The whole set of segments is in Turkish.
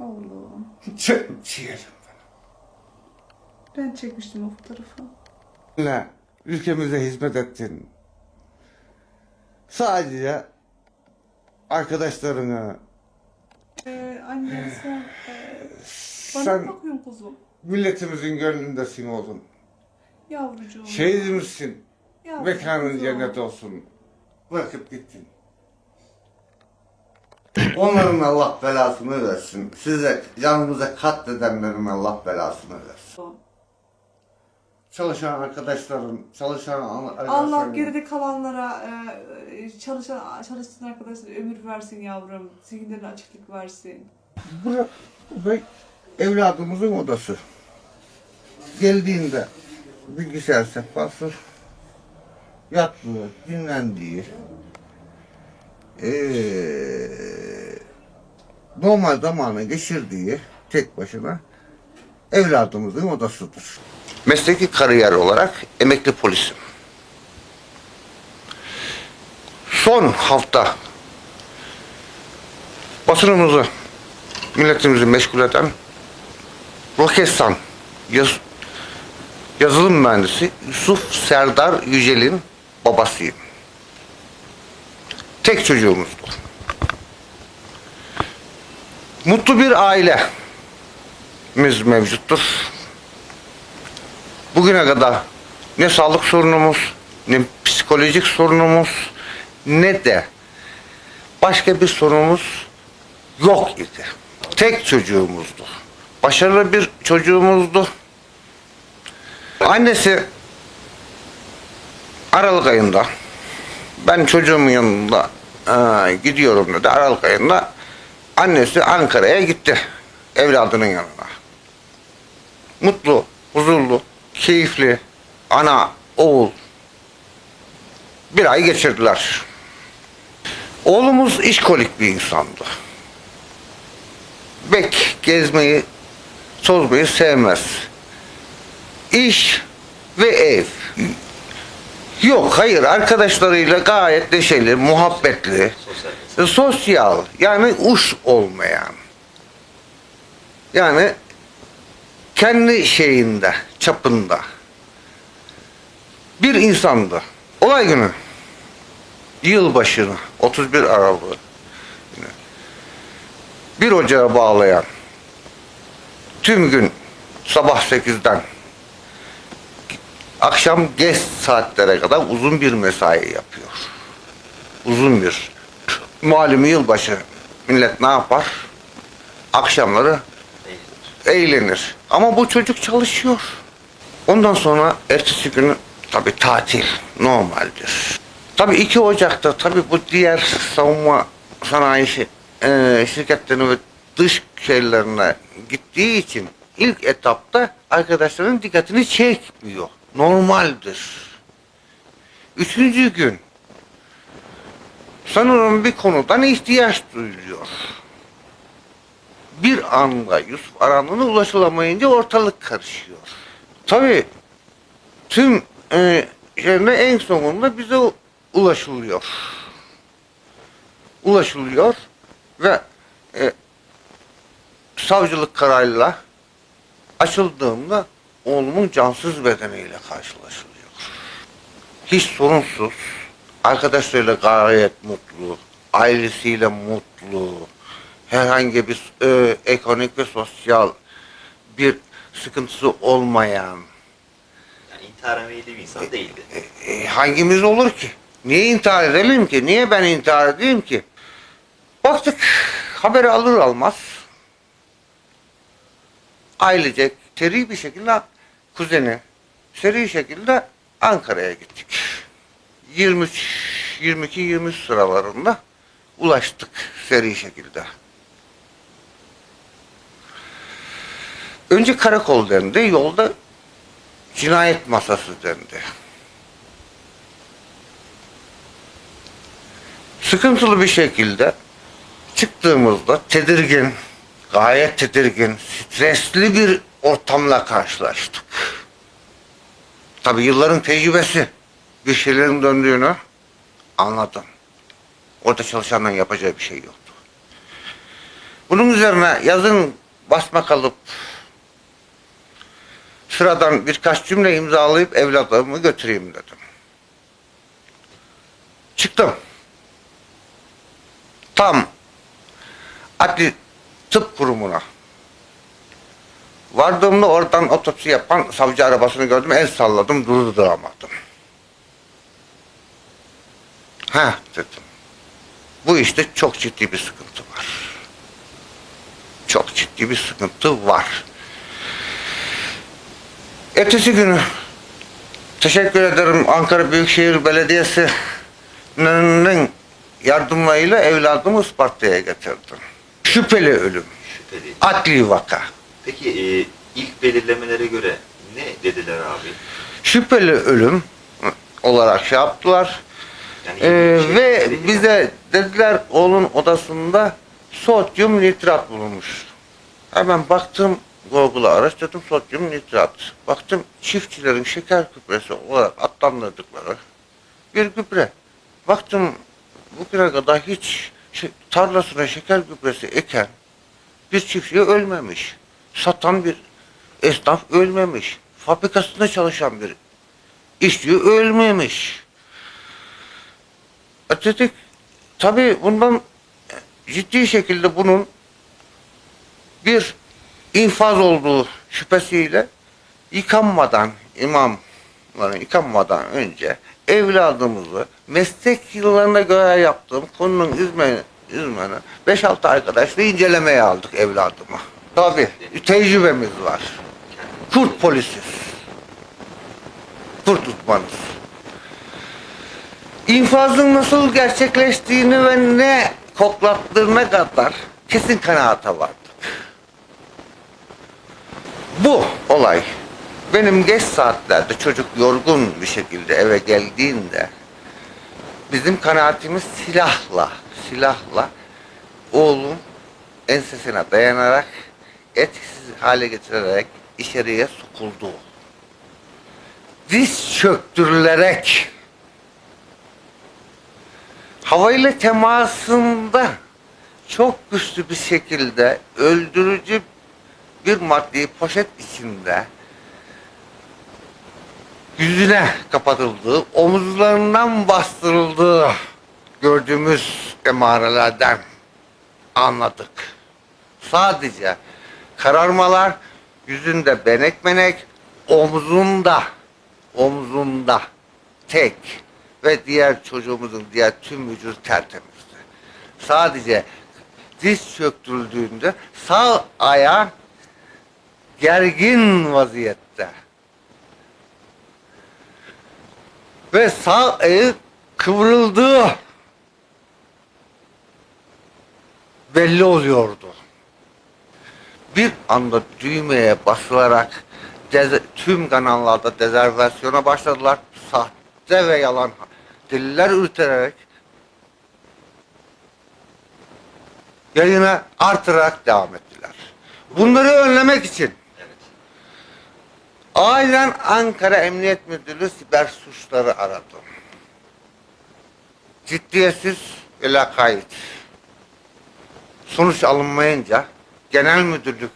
Oğlum. Çok ciğerim. Ben çekmiştim o fotoğrafı. Ne? Ülkemize hizmet ettin. Sadece arkadaşlarına, Ee, anne sen e, bana sen bakıyorsun kuzum? milletimizin gönlündesin oğlum. Yavrucuğum. Şehidimizsin. Yavrucuğum, Mekanın kuzum. cennet olsun. Bırakıp gittin. Onların Allah belasını versin. Size canımıza katledenlerin Allah belasını versin. Çalışan arkadaşların, çalışan arkadaşların... Allah geride kalanlara e, çalışan çalıştığın arkadaşlara ömür versin yavrum. Zihinlerine açıklık versin. Bura, burası evladımızın odası. Geldiğinde bilgisayar sehpası, yattığı, dinlendiği, eee, normal zamanı geçirdiği tek başına evladımızın odasıdır. Mesleki kariyer olarak emekli polisim. Son hafta basınımızı milletimizi meşgul eden Roketsan yaz- yazılım mühendisi Yusuf Serdar Yücel'in babasıyım. Tek çocuğumuzdu. Mutlu bir ailemiz mevcuttur. Bugüne kadar ne sağlık sorunumuz, ne psikolojik sorunumuz, ne de başka bir sorunumuz yok idi. Tek çocuğumuzdu. Başarılı bir çocuğumuzdu. Annesi Aralık ayında ben çocuğumun yanında eee, gidiyorum dedi. Aralık ayında annesi Ankara'ya gitti. Evladının yanına. Mutlu, huzurlu, keyifli, ana, oğul bir ay geçirdiler. Oğlumuz işkolik bir insandı. Bek gezmeyi, tozmayı sevmez. İş ve ev. Yok hayır arkadaşlarıyla gayet neşeli, muhabbetli, sosyal, sosyal yani uş olmayan. Yani kendi şeyinde, çapında bir insandı. Olay günü yılbaşını 31 Aralık'ı bir ocağa bağlayan tüm gün sabah 8'den akşam geç saatlere kadar uzun bir mesai yapıyor. Uzun bir. Malum yılbaşı millet ne yapar? Akşamları eğlenir. Ama bu çocuk çalışıyor. Ondan sonra ertesi günü tabii tatil normaldir. Tabii 2 Ocak'ta tabii bu diğer savunma sanayi eee, şirketlerine ve dış şeylerine gittiği için ilk etapta arkadaşların dikkatini çekmiyor. Normaldir. Üçüncü gün sanırım bir konudan ihtiyaç duyuluyor. Bir anda Yusuf aranına ulaşılamayınca ortalık karışıyor. Tabii tüm e, en sonunda bize ulaşılıyor. Ulaşılıyor ve e, savcılık kararıyla açıldığında oğlumun cansız bedeniyle karşılaşılıyor. Hiç sorunsuz, arkadaşlarıyla gayet mutlu, ailesiyle mutlu, herhangi bir e, ekonomik ve sosyal bir sıkıntısı olmayan, Yani intihara meyilli bir insan değildi. e, hangimiz olur ki? Niye intihar edelim ki? Niye ben intihar edeyim ki? Baktık haberi alır almaz ailecek seri bir şekilde kuzeni seri şekilde Ankara'ya gittik. 23 22 23 sıralarında ulaştık seri şekilde. Önce karakol dendi, yolda cinayet masası dendi. Sıkıntılı bir şekilde çıktığımızda tedirgin, gayet tedirgin, stresli bir ortamla karşılaştık. Tabii yılların tecrübesi bir şeylerin döndüğünü anladım. Orada çalışanların yapacağı bir şey yoktu. Bunun üzerine yazın basma kalıp sıradan birkaç cümle imzalayıp evlatlarımı götüreyim dedim. Çıktım. Tam adli tıp kurumuna. Vardığımda oradan otopsi yapan savcı arabasını gördüm. El salladım, durduramadım. Ha dedim. Bu işte çok ciddi bir sıkıntı var. Çok ciddi bir sıkıntı var. Ertesi günü teşekkür ederim Ankara Büyükşehir Belediyesi'nin yardımlarıyla evladımı Isparta'ya getirdim. Şüpheli ölüm, Şüpheli. adli vaka. Peki e, ilk belirlemelere göre ne dediler abi? Şüpheli ölüm olarak şey yaptılar. Yani Ee, ve bize dediler oğlun odasında sodyum nitrat bulunmuş. Hemen baktım Google'a araştırdım sodyum nitrat. Baktım çiftçilerin şeker gübresi olarak adlandırdıkları bir gübre. Baktım bugüne kadar hiç tarlasına şeker gübresi eken bir çiftçi ölmemiş. Satan bir esnaf ölmemiş. Fabrikasında çalışan bir işçi ölmemiş. E Dedik tabii bundan ciddi şekilde bunun bir infaz olduğu şüphesiyle yıkanmadan imamların yıkanmadan önce evladımızı meslek yıllarına göre yaptığım konunun izmeni, izmeni 5-6 arkadaşla incelemeye aldık evladımı. Tabii tecrübemiz var. Kurt polisiz. Kurt tutmanız. İnfazın nasıl gerçekleştiğini ve ne koklattığına kadar kesin kanaata vardık. Bu olay benim geç saatlerde çocuk yorgun bir şekilde eve geldiğinde bizim kanaatimiz silahla, silahla oğlum ensesine dayanarak etkisiz hale getirerek içeriye sokuldu. Diz çöktürülerek havayla temasında çok güçlü bir şekilde öldürücü bir maddeyi poşet içinde yüzüne kapatıldığı, omuzlarından bastırıldığı gördüğümüz emarelerden anladık. Sadece kararmalar yüzünde benek benek, omzunda, omzunda tek ve diğer çocuğumuzun diğer tüm vücudu tertemizdi. Sadece diz çöktürüldüğünde sağ ayağı gergin vaziyette ve sağ ayağı kıvrıldığı belli oluyordu. Bir anda düğmeye basılarak tüm kanallarda dezervasyona başladılar. Sahte ve yalan deliller ürtererek yayına artırarak devam ettiler. Bunları önlemek için. Ailen Ankara Emniyet Müdürlüğü siber suçları aradım. Ciddiyetsiz ve lakayt. Sonuç alınmayınca Genel Müdürlük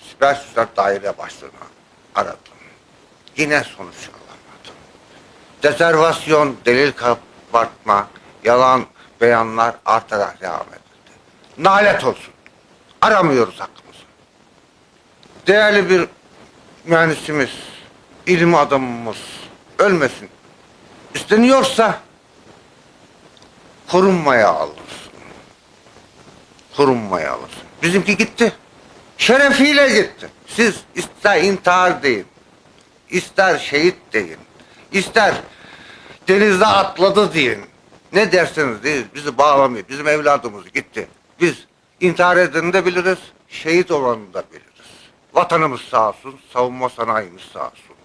Siber Suçlar Daire Başlığı'na aradım. Yine sonuç alamadım. Dezervasyon, delil kabartma, yalan beyanlar artarak devam edildi. Nalet olsun. Aramıyoruz hakkımızı. Değerli bir mühendisimiz, ilim adamımız ölmesin. İsteniyorsa korunmaya alırsın. Korunmaya alırsın. Bizimki gitti. Şerefiyle gitti. Siz ister intihar deyin, ister şehit deyin, ister denizde atladı deyin. Ne derseniz deyin, bizi bağlamıyor. Bizim evladımız gitti. Biz intihar edeni de biliriz, şehit olanı da biliriz. Vatanımız sağ olsun, savunma sanayimiz sağ olsun.